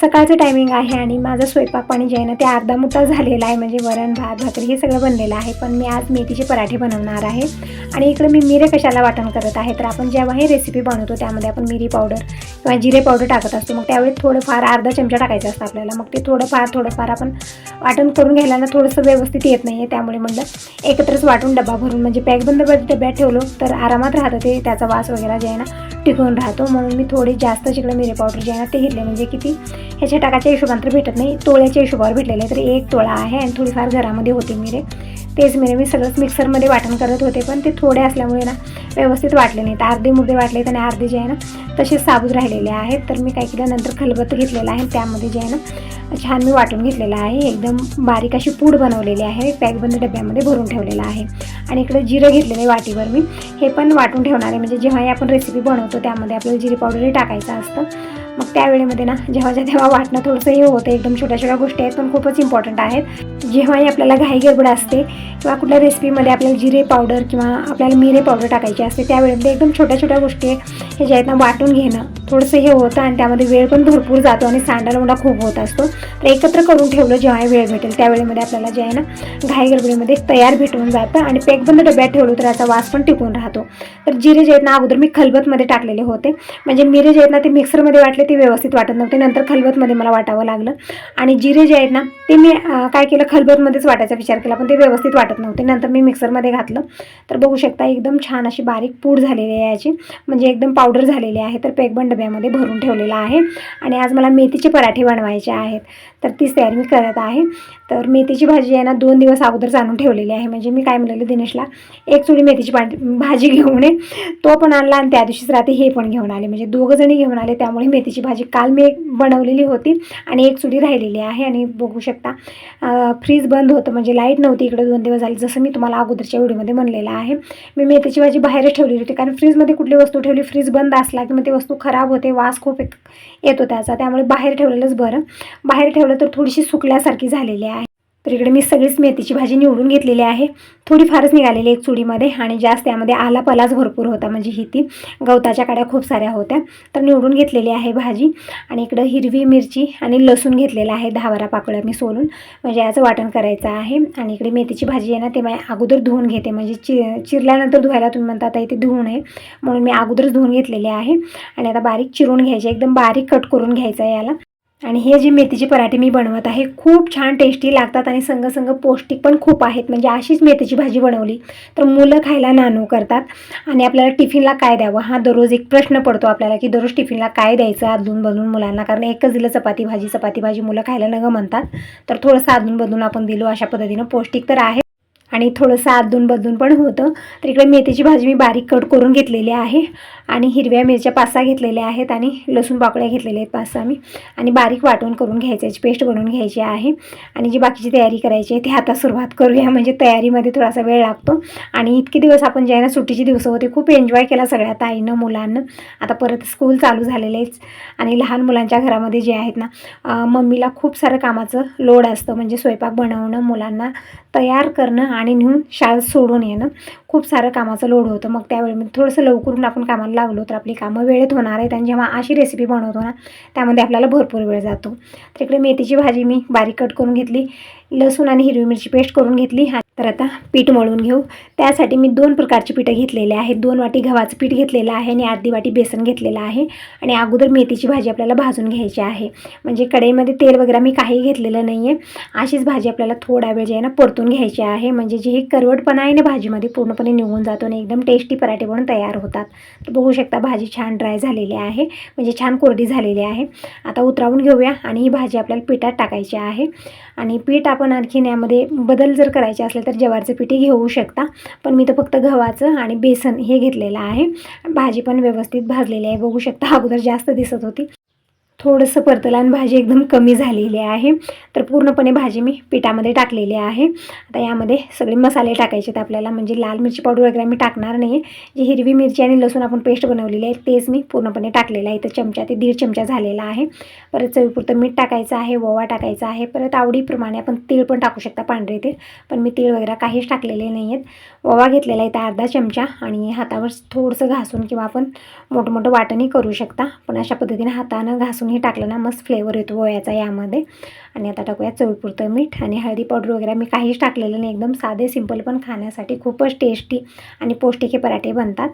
सकाळचं टायमिंग आहे आणि माझं स्वयंपाक पाणी जे आहे ना ते अर्धा मुठा झालेला आहे. म्हणजे वरण भात भाकरी हे सगळं बनलेलं आहे. पण मी आज मेथीचे पराठे बनवणार आहे. आणि इकडं मी मिरे कशाला वाटण करत आहे? तर आपण जेव्हा हे रेसिपी बनवतो त्यामध्ये आपण मिरी पावडर किंवा जिरे पावडर टाकत असतो. मग त्यावेळी थोडंफार अर्धा चमचा टाकायचा असतं आपल्याला. मग ते थोडंफार थोडंफार आपण वाटण करून घ्यायला ना थोडंसं व्यवस्थित येत नाही आहे. त्यामुळे म्हटलं एकत्रच वाटून डबा भरून म्हणजे पॅकबंद डब्यात ठेवलो तर आरामात राहतं ते. त्याचा वास वगैरे जे आहे ना टिकून राहतो. म्हणून मी थोडी जास्त जिकडे मिरे पावडर जे आहे ना ते घेतले. म्हणजे किती? ह्याच्या टाकाच्या हिशोबानं तर भेटत नाही. तोळ्याच्या हिशोबावर भेटलेले तर एक तोळा आहे आणि थोडीफार घरामध्ये होते मिरे. तेच मिरे मी सगळंच मिक्सरमध्ये वाटण करत होते पण ते थोडे असल्यामुळे ना व्यवस्थित वाटले नाहीत. अर्धे मुर्दे वाटले आणि अर्धे जे आहे ना तसेच साबूत राहिलेले आहेत. तर मी काय केलं नंतर खलबत्त घेतलेलं आहे त्यामध्ये जे आहे ना छान मी वाटून घेतलेलं आहे. एकदम बारीक अशी पूड बनवलेली आहे. पॅकबंद डब्यामध्ये भरून ठेवलेलं आहे. आणि इकडे जिरं घेतलेलं आहे वाटीवर मी. हे पण वाटून ठेवणार आहे. म्हणजे जेव्हाही आपण रेसिपी बनवतो त्यामध्ये आपल्याला जिरे पावडरही टाकायचं असतं. मग त्यावेळेमध्ये ना जेव्हाच्या तेव्हा वाटणं थोडंसं हे होतं एकदम छोट्या छोट्या गोष्टी आहेत पण खूपच इम्पॉर्टंट आहेत. जेव्हाही आपल्याला घाई गडबड असते किंवा कुठल्या रेसिपीमध्ये आपल्याला जिरे पावडर किंवा आपल्याला मिरे पावडर टाकायची असते त्यावेळेमध्ये एकदम छोट्या छोट्या गोष्टी हे ज्या आहेत ना वाटून घेणं. थोडंसं हे होतं आणि त्यामध्ये वेळ पण भरपूर जातो आणि सांडाला खूप होत असतो. तर एकत्र करून ठेवलं जेव्हा वेळ भेटेल त्यावेळेमध्ये आपल्याला जे आहे ना घाई गडबडीमध्ये तयार भेटून जातं आणि पॅकबंद डब्यात ठेवलं तर याचा वास पण टिकून राहतो. तर जिरे जे आहेत ना अगोदर मी खलबतमध्ये टाकलेले होते. म्हणजे मिरे जे आहेत ना ते मिक्सरमध्ये वाटले ते व्यवस्थित वाटत नव्हते. नंतर खलबतमध्ये मला वाटावं लागलं. आणि जिरे जे आहेत ना ते मी काय केलं खलबतमध्येच वाटायचा विचार केला पण ते व्यवस्थित वाटत नव्हते. नंतर मी मिक्सरमध्ये घातलं. तर बघू शकता एकदम छान अशी बारीक पूड झालेली आहे याची. म्हणजे एकदम पावडर झालेली आहे. तर पॅकबंद डब्यामध्ये भरून ठेवलेला आहे. आणि आज मला मेथीचे पराठे बनवायचे आहेत. तर तीच तयारी मी करत आहे. तर मेथीची भाजी आहे ना दोन दिवस अगोदर आणून ठेवलेली आहे. म्हणजे मी काय म्हणलेलं दिनेशला एक चुडी मेथीची भाजी घेऊन ये. तो पण आणला आणि त्या दिवशीच रात्री हे पण घेऊन आले. म्हणजे दोघं जणी घेऊन आले त्यामुळे मेथीची भाजी काल मी एक बनवलेली होती आणि एक चुडी राहिलेली आहे. आणि बघू शकता फ्रीज बंद होतं म्हणजे लाइट नव्हती. इकडे दोन दिवस झाले जसं मी तुम्हाला अगोदरच्या व्हिडिओमध्ये म्हणलेलं आहे. मी मेथीची भाजी बाहेरच ठेवलेली होती. कारण फ्रीजमध्ये कुठली वस्तू ठेवली फ्रीज बंद असला की मग ती वस्तू खराब होते वास खूप एक- येतो त्याचा. त्यामुळे बाहेर ठेवलेलंच बरं. बाहेर ठेवलं तर थोडीशी सुकल्यासारखी झालेली आहे. तर इकडे मी सगळीच मेथीची भाजी निवडून घेतलेली आहे. थोडी फारच निघालेली एक चुडीमध्ये आणि जास्त त्यामध्ये आला पलाच भरपूर होता म्हणजे ही ती गवताच्या काड्या खूप साऱ्या होत्या. तर निवडून घेतलेली आहे भाजी आणि इकडं हिरवी मिरची आणि लसूण घेतलेला आहे दहा बारा पाकळ्या मी सोलून. म्हणजे याचं वाटण करायचं आहे आणि इकडे मेथीची भाजी आहे ना ते मी अगोदर धुवून घेते. म्हणजे चि चिरल्यानंतर धुवायला तुम्ही म्हणता आता इथे धुवून आहे म्हणून मी अगोदरच धुवून घेतलेली आहे आणि आता बारीक चिरून घ्यायची एकदम बारीक कट करून घ्यायचं आहे याला. आणि हे जे मेथीचे पराठे मी बनवत आहे खूप छान टेस्टी लागतात आणि संगसंग पौष्टिक पण खूप आहेत. म्हणजे अशीच मेथीची भाजी बनवली तर मुलं खायला नानू करतात. आणि आपल्याला टिफिनला काय द्यावं? हा दररोज एक प्रश्न पडतो आपल्याला की दररोज टिफिनला काय द्यायचं अजून बदलून मुलांना? कारण एकच दिलं चपाती भाजी चपाती भाजी मुलं खायला नगं म्हणतात. तर थोडंसं अदलून बदलून आपण दिलो अशा पद्धतीनं पौष्टिक तर आहे. आणि थोडंसं अदलून बदलून पण होतं. तर इकडे मेथीची भाजी मी बारीक कट करून घेतलेली आहे. आणि हिरव्या मिरच्या पाच सहा घेतलेल्या आहेत आणि लसूण पाकळ्या घेतलेल्या आहेत पाच सहा मी आणि बारीक वाटून करून घ्यायचं पेस्ट बनवून घ्यायची आहे. आणि जी बाकीची तयारी करायची आहे ती आता सुरुवात करूया. म्हणजे तयारीमध्ये थोडासा वेळ लागतो. आणि इतके दिवस आपण जे आहे ना सुट्टीचे दिवस होते खूप एन्जॉय केला सगळ्या ताईनं मुलांना. आता परत स्कूल चालू झालेलेच आणि लहान मुलांच्या घरामध्ये जे आहेत ना मम्मीला खूप सारं कामाचं लोड असतं. म्हणजे स्वयंपाक बनवणं मुलांना तयार करणं आणि नेऊन शाळेत सोडून येणं. खूप सारं कामाचं लोड होतं. मग त्यावेळी मी थोडंसं लवकरून आपण कामाला लागलो तर आपली कामं वेळेत होणार आहेत आणि जेव्हा अशी रेसिपी बनवतो ना त्यामध्ये आपल्याला भरपूर वेळ जातो. तर इकडे मेथीची भाजी मी बारीक कट करून घेतली. लसूण आणि हिरवी मिरची पेस्ट करून घेतली. हा तर आता पीठ मळून घेऊ. त्यासाठी मी दोन प्रकारची पीठं घेतलेले आहेत. दोन वाटी गव्हाचं पीठ घेतलेलं आहे आणि अर्धी वाटी बेसन घेतलेलं आहे. आणि अगोदर मेथीची भाजी आपल्याला भाजून घ्यायची आहे. म्हणजे कढईमध्ये तेल वगैरे मी काही घेतलेलं नाही आहे अशीच भाजी आपल्याला थोडा वेळ जे आहे ना परतून घ्यायची आहे. म्हणजे जी ही करवटपणा आहे ना भाजीमध्ये पूर्णपणे निघून जातो आणि एकदम टेस्टी पराठे बनून तयार होतात. तर बघू शकता भाजी छान ड्राय झालेली आहे. म्हणजे छान कोरडी झालेली आहे. आता उतरावून घेऊया आणि ही भाजी आपल्याला पिठात टाकायची आहे. आणि पीठ आपण आणखीन यामध्ये बदल जर करायचे असले तर ज्वारीचं पिठी घेऊ शकता. पण मी तर फक्त गव्हाचं आणि बेसन हे घेतलेलं आहे. भाजी पण व्यवस्थित भाजलेली आहे. बघू शकता अगोदर जास्त दिसत होती. थोडंसं परतलं आणि भाजी एकदम कमी झालेली आहे. तर पूर्णपणे भाजी मी पिठामध्ये टाकलेली आहे. आता यामध्ये सगळे मसाले टाकायचे आहेत आपल्याला. म्हणजे लाल मिरची पावडर वगैरे मी टाकणार नाही जी हिरवी मिरची आणि लसूण आपण पेस्ट बनवलेली आहे तेच मी पूर्णपणे टाकलेलं आहे. तर चमचा ते दीड चमचा झालेला आहे. परत चवीपुरतं मीठ टाकायचं आहे ओवा टाकायचा आहे. परत आवडीप्रमाणे आपण तीळ पण टाकू शकता पांढरे तीळ. पण मी तीळ वगैरे काहीच टाकलेले नाही आहेत ओवा घेतलेला आहे तर अर्धा चमचा आणि हातावर थोडंसं घासून किंवा आपण मोठं मोठं वाटणही करू शकता. पण अशा पद्धतीने हातानं घासून हे टाकलं ना मस्त फ्लेवर येतो वयाचा यामध्ये. आणि आता टाकूया चवपुरतं मीठ आणि हळदी पावडर वगैरे. मी काहीच टाकलेलं नाही एकदम साधे सिंपल पण खाण्यासाठी खूपच टेस्टी आणि पौष्टिक हे पराठे बनतात.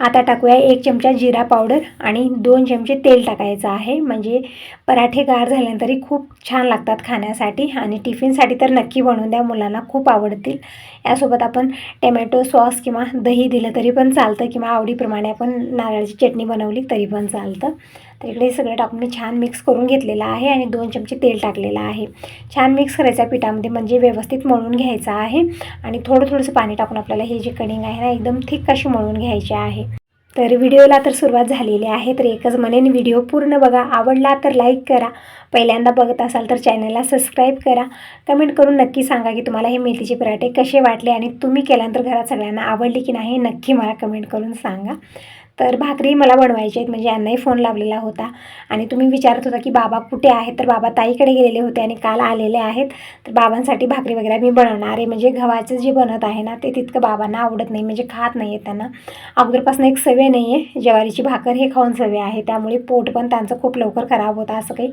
आता टाकूया एक चमचा जिरा पावडर आणि दोन चमचे तेल टाकायचं आहे. म्हणजे पराठे गार झाल्यानंतरही खूप छान लागतात खाण्यासाठी आणि टिफिनसाठी तर नक्की बनवून द्या मुलांना खूप आवडतील. यासोबत आपण टमॅटो सॉस किंवा दही दिलं तरी पण चालतं किंवा आवडीप्रमाणे आपण नारळाची चटणी बनवली तरी पण चालतं. तर इकडे सगळं टाकून मी छान मिक्स करून घेतलेलं आहे आणि दोन चमचे तेल टाकलेलं आहे. छान मिक्स करायचं पिठामध्ये म्हणजे व्यवस्थित मळून घ्यायचं आहे आणि थोडं थोडंसं पाणी टाकून आपल्याला हे जे कणिंग आहे ना एकदम थिक अशी मळून घ्यायची आहे. तर व्हिडिओला तर सुरुवात झालेली आहे तर एकच म्हणेन व्हिडिओ पूर्ण बघा. आवडला तर लाईक करा. पहिल्यांदा बघत असाल तर चॅनलला सबस्क्राईब करा. कमेंट करून नक्की सांगा की तुम्हाला हे मेथीचे पराठे कसे वाटले आणि तुम्ही केल्यानंतर घरात सगळ्यांना आवडले की नाही नक्की मला कमेंट करून सांगा. तर भाकरी मला बनवायची आहेत. म्हणजे यांनाही फोन लावलेला होता. आणि तुम्ही विचारत होता की बाबा कुठे आहेत? तर बाबा ताईकडे गेलेले होते आणि काल आलेले आहेत. तर बाबांसाठी भाकरी वगैरे मी बनवणार आहे. म्हणजे गव्हाचं जे बनत आहे ना ते तितकं बाबांना आवडत नाही. म्हणजे खात नाही आहे त्यांना. अगोदरपासून एक सवय नाही आहे ज्वारीची भाकर हे खाऊन सवय आहे. त्यामुळे पोट पण त्यांचं खूप लवकर खराब होतं असं काही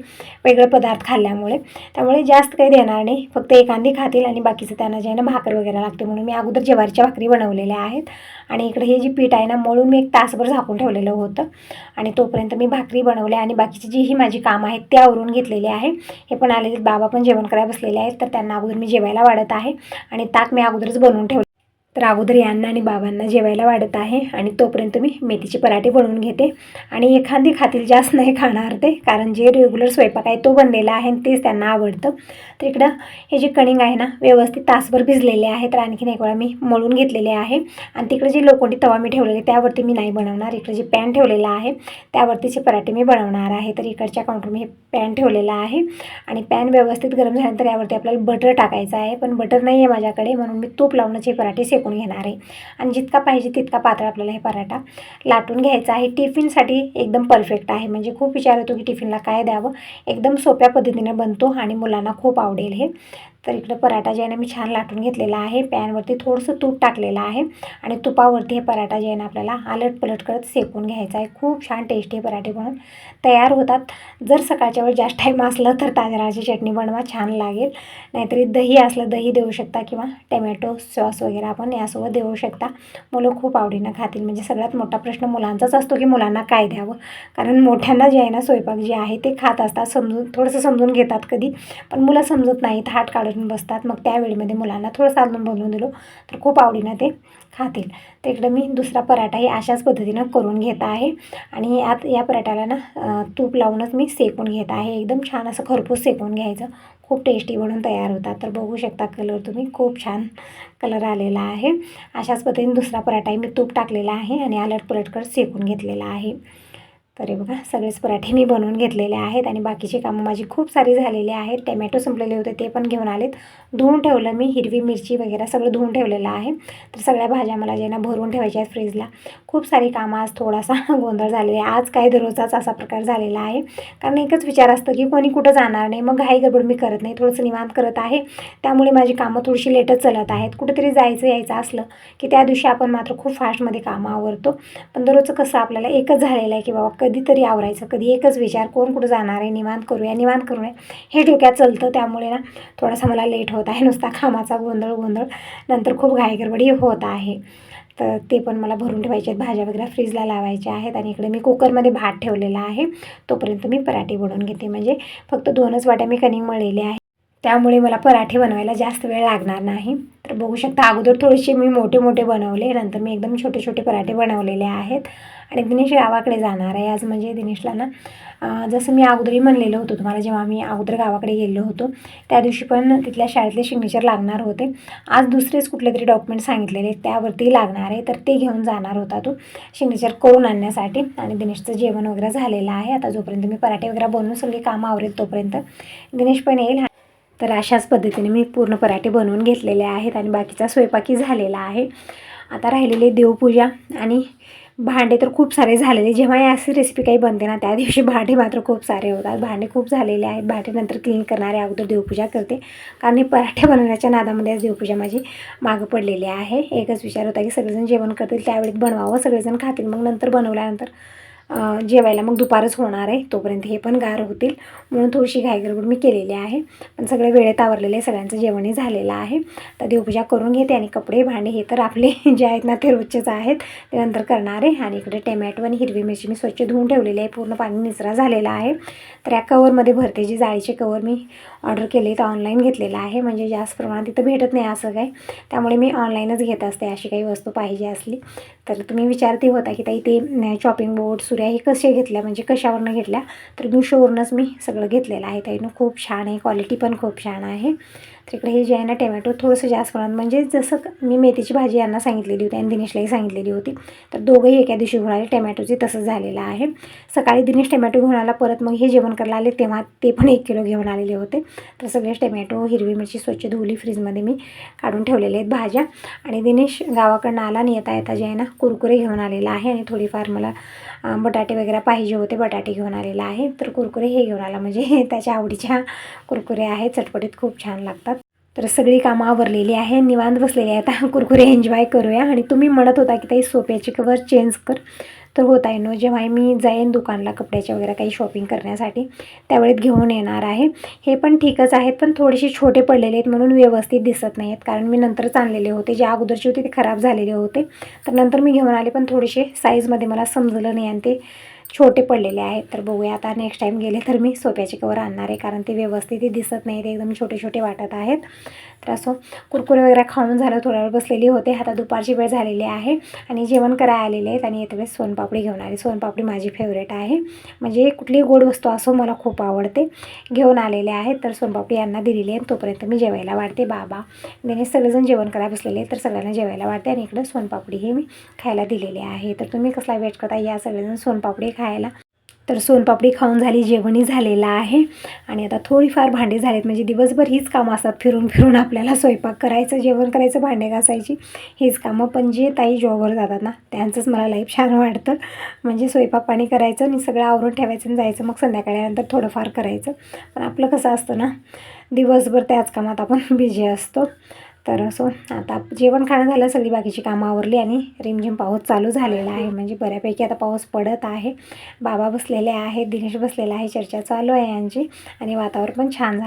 वेगळं पदार्थ खाल्ल्यामुळे. त्यामुळे जास्त काही देणार नाही. फक्त एखादी खातील आणि बाकीचं त्यांना जे आहे ना भाकर वगैरे लागते. म्हणून मी अगोदर ज्वारीच्या भाकरी बनवलेल्या आहेत. आणि इकडे हे जी पीठ आहे ना मळून मी एक तासभर झाकून ठेवलेलं होतं. आणि तोपर्यंत मी भाकरी बनवले आणि बाकीची जी ही माझी कामं आहेत ते आवरून घेतलेली आहे. हे पण आलेले बाबा पण जेवण करायला बसलेले आहेत. तर त्यांना अगोदर मी जेवायला वाढत आहे. आणि ताक मी अगोदरच बनवून ठेवलं तर अगोदर यांना आणि बाबांना जेवायला वाढत आहे आणि तोपर्यंत मी मेथीचे पराठे बनवून घेते. आणि एखादी खातील जास्त नाही खाणार ते कारण जे रेग्युलर स्वयंपाक आहे तो बनलेला आहे आणि तेच त्यांना आवडतं. तर इकडं हे जे कणिंग आहे ना व्यवस्थित तासभर भिजलेले आहे तर आणखीन एक वेळा मी मळून घेतलेले आहे. आणि तिकडे जे लोखंडी तवा मी ठेवलेले त्यावरती मी नाही बनवणार. इकडे जे पॅन ठेवलेलं आहे त्यावरतीचे पराठे मी बनवणार आहे. तर इकडच्या काउंटर मी हे पॅन ठेवलेलं आहे. आणि पॅन व्यवस्थित गरम झाल्यानंतर यावरती आपल्याला बटर टाकायचं आहे. पण बटर नाही आहे माझ्याकडे म्हणून मी तूप लावूनच हे पराठे शेकून घेणार आहे. आणि जितका पाहिजे तितका पातळ आपल्याला हे पराठा लाटून घ्यायचा आहे. टिफिनसाठी एकदम परफेक्ट आहे. म्हणजे खूप विचार येतो की टिफिनला काय द्यावं. एकदम सोप्या पद्धतीने बनतो आणि मुलांना खूप आवडेल हे. तर इकडं पराठा जे आहे ना मी छान लाटून घेतलेला आहे. पॅनवरती थोडंसं तूप टाकलेलं आहे. आणि तुपावरती हे पराठा जे आहे ना आपल्याला आलट पलट करत सेकून घ्यायचा आहे. खूप छान टेस्टी पराठे बनून तयार होतात. जर सकाळच्या वेळ जास्त टाईम असलं तर तांदळाची चटणी बनवा छान लागेल. नाहीतरी दही असलं दही देऊ शकता किंवा टमॅटो सॉस वगैरे आपण यासोबत देऊ शकता. मुलं खूप आवडीनं खातील. म्हणजे सगळ्यात मोठा प्रश्न मुलांचाच असतो की मुलांना काय द्यावं? कारण मोठ्यांना जे आहे ना स्वयंपाक जे आहे ते खात असतात. समजून थोडंसं समजून घेतात कधी. पण मुलं समजत नाहीत. हात काढून बसतात. मग त्यावेळीमध्ये मुलांना थोडंसं अजून बनवून दिलो. तर खूप आवडीनं ते खातील. तर इकडं मी दुसरा पराठाही अशाच पद्धतीनं करून घेत आहे. आणि यात या पराठ्याला ना तूप लावूनच मी सेकून घेत आहे. एकदम छान असं खरपूस सेकून घ्यायचं. खूप टेस्टी बनून तयार होतात. तर बघू शकता कलर तुम्ही. खूप छान कलर आलेला आहे. अशाच पद्धतीने दुसरा पराठाही मी तूप टाकलेला आहे आणि आलट पलटकर सेकून घेतलेला आहे. तर हे बघा सगळेच पराठे मी बनवून घेतलेले आहेत आणि बाकीची कामं माझी खूप सारी झालेली आहेत. टमॅटो संपलेले होते ते पण घेऊन आलेत. धुवून ठेवलं मी हिरवी मिरची वगैरे सगळं धुवून ठेवलेलं आहे. तर सगळ्या भाज्या मला जे ना भरून ठेवायच्या आहेत फ्रीजला खूप सारी कामं आज थोडासा गोंधळ झालेला आहे. आज काय दररोजचाच असा प्रकार झालेला आहे. कारण एकच विचार असतं की कोणी कुठं जाणार नाही मग घाई गडबड मी करत नाही थोडंसं निवांत करत आहे. त्यामुळे माझी कामं थोडीशी लेटच चालत आहेत. कुठेतरी जायचं यायचं असलं की त्या दिवशी आपण मात्र खूप फास्टमध्ये कामं आवरतो. पण दररोजचं कसं आपल्याला एकच झालेलं आहे की बाबा कधीतरी आवरायचं कधी एकच विचार कोण कुठं जाणार आहे निवांत करूया निवांत करूया. हे डोक्यात चलतं त्यामुळे ना थोडासा मला लेट होत आहे. नुसता कामाचा गोंधळ गोंधळ नंतर खूप घाईगडबडी होत आहे. तर ते पण मला भरून ठेवायचे आहेत. भाज्या वगैरे फ्रीजला लावायच्या आहेत आणि इकडे मी कुकरमध्ये भात ठेवलेला आहे. तोपर्यंत मी पराठे बनवून घेते. म्हणजे फक्त दोनच वाट्या मी कणिक मळलेले आहे. त्यामुळे मला पराठे बनवायला जास्त वेळ लागणार नाही. तर बघू शकता अगोदर थोडेसे मी मोठे मोठे बनवले. नंतर मी एकदम छोटे छोटे पराठे बनवलेले आहेत. आणि दिनेश गावाकडे जाणार आहे. आज म्हणजे दिनेशला ना जसं मी अगोदरही म्हणलेलं होतं तुम्हाला जेव्हा मी अगोदर गावाकडे गेलो होतो त्या दिवशी पण तिथल्या शाळेतले सिग्नेचर लागणार होते. आज दुसरेच कुठले तरी डॉक्युमेंट सांगितलेले त्यावरती लागणार आहे. तर ते घेऊन जाणार होता तो सिग्नेचर करून आणण्यासाठी. आणि दिनेशचं जेवण वगैरे झालेलं आहे. आता जोपर्यंत मी पराठे वगैरे बनवून सगळी कामं आवरेल तोपर्यंत दिनेश पण येईल. तर अशाच पद्धतीने मी पूर्ण पराठे बनवून घेतलेले आहेत. आणि बाकीचा स्वयंपाकी झालेला आहे. आता राहिलेली देवपूजा आणि भांडे तर खूप सारे झालेले. जेव्हा अशी रेसिपी काही बनते ना त्या दिवशी भांडे मात्र खूप सारे होतात. भांडे खूप झालेले आहेत. भांडे नंतर क्लीन करणारे अगोदर देवपूजा करते. कारण हे पराठे बनवण्याच्या नादामध्ये आज देवपूजा माझी मागं पडलेली आहे. एकच विचार होता की सगळेजण जेवण करतील त्यावेळेत बनवावं सगळेजण खातील. मग नंतर बनवल्यानंतर जेवायला मग दुपारच होणार आहे तोपर्यंत हे पण गार होतील. म्हणून थोडीशी घाईगडबड मी केलेली आहे. पण सगळे वेळेत आवरलेले आहे सगळ्यांचं जेवणही झालेलं आहे. तर देवपूजा करून घेते आणि कपडे भांडे हे तर आपले जे आहेत ना ते रोजचेच आहेत. ते नंतर करणार आहे. आणि इकडे टमॅटो आणि हिरवी मिरची मी स्वच्छ धुवून ठेवलेली आहे. पूर्ण पाणी निचरा झालेला आहे. तर या कवरमध्ये भरते जी जाळीचे कवर मी ऑर्डर केले तर ऑनलाईन घेतलेलं आहे. म्हणजे जास्त प्रमाणात तिथं भेटत नाही असं काय त्यामुळे मी ऑनलाईनच घेत असते अशी काही वस्तू पाहिजे असली. तर तुम्ही विचारते होता की ताई ते शॉपिंग बोर्ड सुऱ्या हे कसे घेतल्या म्हणजे कशावरनं घेतल्या तर मिशोवरूनच मी सगळं घेतलेलं आहे. ताईनं खूप छान आहे क्वालिटी पण खूप छान आहे. तर इकडे हे जे आहे ना टमॅटो थोडंसं जास्त प्रमाणात म्हणजे जसं मी मेथीची भाजी यांना सांगितलेली होती आणि दिनेशलाही सांगितलेली होती तर दोघंही एका दिवशी घेऊन आले टमॅटोचे तसंच झालेलं आहे. सकाळी दिनेश टमॅटो घेऊन आला परत मग हे जेवण करायला आले तेव्हा ते पण एक किलो घेऊन आलेले होते. तर सगळेच टमॅटो हिरवी मिरची स्वच्छ धुवली फ्रीजमध्ये मी काढून ठेवलेले आहेत भाज्या. आणि दिनेश गावाकडनं आला आणि येता येता जे आहे ना कुरकुरे घेऊन आलेला आहे. आणि थोडीफार मला बटाटे वगैरे पाहिजे होते बटाटे घेऊन आलेला आहे. तर कुरकुरे हे घेऊन आला. म्हणजे त्याच्या आवडीच्या कुरकुरे आहेत. चटपटीत खूप छान लागतात. तर सगळी कामं आवरलेली आहे. निवांत बसलेली आहे. आता कुरकुरे एन्जॉय करूया. आणि तुम्ही म्हणत होता की ताई सोप्याची कवर चेंज कर. तर होत आहे नो. जेव्हा मी जाईन दुकानला कपड्याच्या वगैरे काही शॉपिंग करण्यासाठी त्यावेळेत घेऊन येणार आहे. हे पण ठीकच आहेत पण थोडेसे छोटे पडलेले आहेत म्हणून व्यवस्थित दिसत नाही आहेत कारण मी नंतरच आणलेले होते. जे अगोदरचे होते ते खराब झालेले होते. तर नंतर मी घेऊन आले पण थोडेसे साईजमध्ये मला समजलं नाही आणि ते छोटे पडलेले आहेत. तर बघूया आता नेक्स्ट टाईम गेले तर मी सोप्याचे कवर आणणार आहे. कारण ते व्यवस्थित दिसत नाही. ते एकदम छोटे छोटे वाटत आहेत. तर असो कुरकुरे वगैरे खाऊन झालं थोड्या वेळ बसलेली होते. आता दुपारची वेळ झालेली आहे. आणि जेवण करायला आलेले आहेत. आणि येते वेळेस सोनपापडी घेऊन आली. सोनपापडी माझी फेवरेट आहे. म्हणजे कुठलीही गोड वस्तू असो मला खूप आवडते. घेऊन आलेले आहेत. तर सोनपापडी यांना दिलेली आहे. तोपर्यंत मी जेवायला वाढते. बाबा त्याने सगळेजण जेवण करायला बसलेले तर सगळ्यांना जेवायला वाढते. आणि इकडं सोनपापडी हे मी खायला दिलेली आहे. तर तुम्ही कसला वेट करता? या सगळेजण सोनपापडी खायला. तर सोनपापडी खाऊन झाली जेवणही झालेलं आहे. आणि आता थोडीफार भांडे झालेत. म्हणजे दिवसभर हीच कामं असतात फिरून फिरून आपल्याला स्वयंपाक करायचं जेवण करायचं भांडे घासायची हीच कामं. पण जे ताई जॉबवर जातात ना त्यांचंच मला लाईफ छान वाटतं. म्हणजे स्वयंपाक पाणी करायचं आणि सगळं आवरून ठेवायचं आणि जायचं. मग संध्याकाळी नंतर थोडंफार करायचं. पण आपलं कसं असतं ना दिवसभर त्याच कामात आपण बिझी असतो. तर असो आता जेवण खाणं झालं सगळी बाकीची कामं आवरली आणि रिमझिम पाऊस चालू झालेला आहे. म्हणजे बऱ्यापैकी आता पाऊस पडत आहे. बाबा बसलेले आहेत दिनेश बसलेला आहे चर्चा चालू आहे यांची आणि वातावरण पण छान झालं.